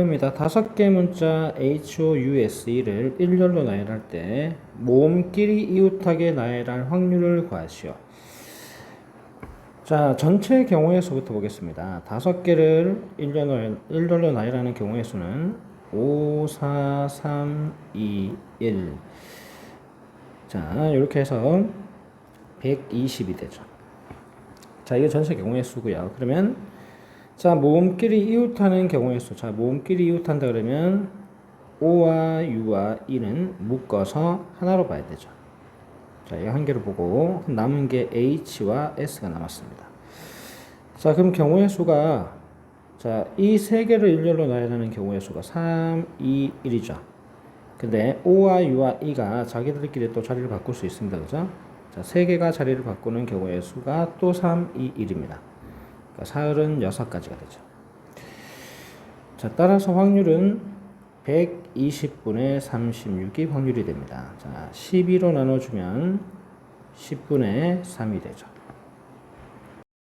입니다. 다섯 개 문자 HOUSE를 일렬로 나열할 때 모음끼리 이웃하게 나열할 확률을 구하시오. 자, 전체 경우의 수부터 보겠습니다. 다섯 개를 일렬로, 일렬로 나열하는 경우의 수는 5, 4, 3, 2, 1. 자, 이렇게 해서 120이 되죠. 자, 이게 전체 경우의 수고요. 그러면 자, 모음끼리 이웃하는 경우의 수. 자, 모음끼리 이웃한다 그러면 O와 U와 E는 묶어서 하나로 봐야 되죠. 자, 이 한 개를 보고 남은 게 H와 S가 남았습니다. 자, 그럼 경우의 수가 자, 이 세 개를 일렬로 나열하는 경우의 수가 3, 2, 1이죠. 근데 O와 U와 E가 자기들끼리 또 자리를 바꿀 수 있습니다. 그죠? 자, 세 개가 자리를 바꾸는 경우의 수가 또 3, 2, 1입니다. 그러니까 사흘은 6가지가 되죠. 자, 따라서 확률은 120분의 36이 확률이 됩니다. 자, 12로 나눠주면 10분의 3이 되죠.